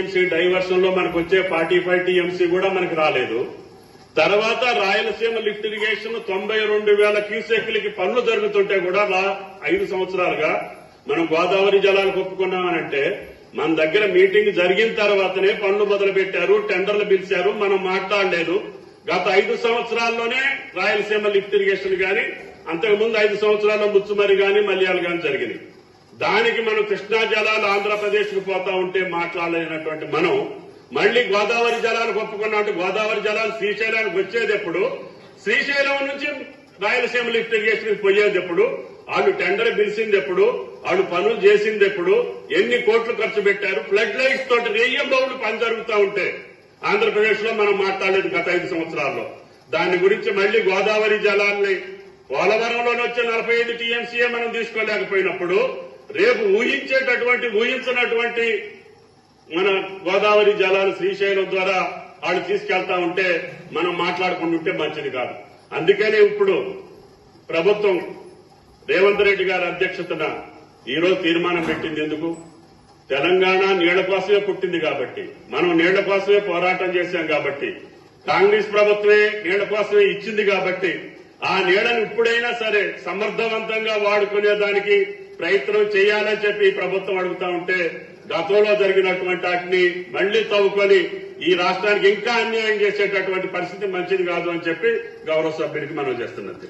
TMC డైవర్షన్లో మనకు వచ్చే forty five TMC కూడా మనకు రాలేదు. తర్వాత రాయలసీమ లిఫ్ట్ ఇరిగేషన్ తొంభై రెండు వేల క్యూసెక్లకి పనులు జరుగుతుంటే కూడా ఐదు సంవత్సరాలుగా మనం గోదావరి జలాలు ఒప్పుకున్నామనంటే మన దగ్గర మీటింగ్ జరిగిన తర్వాతనే పనులు మొదలు పెట్టారు టెండర్లు పిలిచారు మనం మాట్లాడలేదు. గత ఐదు సంవత్సరాల్లోనే రాయలసీమ లిఫ్ట్ ఇరిగేషన్ గాని అంతకుముందు ఐదు సంవత్సరాల్లో ముచ్చుమరి గాని మలయాళ గాని జరిగింది దానికి మనం కృష్ణా జలాలు ఆంధ్రప్రదేశ్కు పోతా ఉంటే మాట్లాడలేనటువంటి మనం మళ్ళీ గోదావరి జలాలు ఒప్పుకున్నట్టు గోదావరి జలాలు శ్రీశైలానికి వచ్చేటప్పుడు శ్రీశైలం నుంచి రాయలసీమ లిఫ్ట్ ఇరిగేషన్ పోయేది ఎప్పుడు? వాళ్ళు టెండర్ పిలిచిందెప్పుడు వాళ్ళు పనులు చేసింది ఎప్పుడు? ఎన్ని కోట్లు ఖర్చు పెట్టారు? ఫ్లడ్ లైట్స్ తోటి రెయ్యం బౌలు పని జరుగుతూ ఉంటే ఆంధ్రప్రదేశ్లో మనం మాట్లాడలేదు గత ఐదు సంవత్సరాల్లో. దాని గురించి మళ్ళీ గోదావరి జలాల్ని పోలవరంలోనే వచ్చే నలభై ఐదు టీఎంసీఏ మనం తీసుకోలేకపోయినప్పుడు రేపు ఊహించేటటువంటి ఊహించినటువంటి మన గోదావరి జలాలు శ్రీశైలం ద్వారా వాళ్ళు తీసుకెళ్తా ఉంటే మనం మాట్లాడుకుంటుంటే మంచిది కాదు. అందుకనే ఇప్పుడు ప్రభుత్వం రేవంత్ రెడ్డి గారి అధ్యక్షతన ఈరోజు తీర్మానం పెట్టింది ఎందుకు? తెలంగాణ నీళ్ళ కోసమే పుట్టింది కాబట్టి మనం నీళ్ళ కోసమే పోరాటం చేశాం కాబట్టి కాంగ్రెస్ ప్రభుత్వమే నీళ్ళ కోసమే ఇచ్చింది కాబట్టి ఆ నీళ్ళను ఇప్పుడైనా సరే సమర్థవంతంగా వాడుకునే దానికి ప్రయత్నం చేయాలని చెప్పి ప్రభుత్వం అడుగుతా ఉంటే గతంలో జరిగినటువంటి వాటిని మళ్ళీ తవ్వుకొని ఈ రాష్ట్రానికి ఇంకా అన్యాయం చేసేటటువంటి పరిస్థితి మంచిది కాదు అని చెప్పి గౌరవ సభ్యుడికి మనం చేస్తున్నది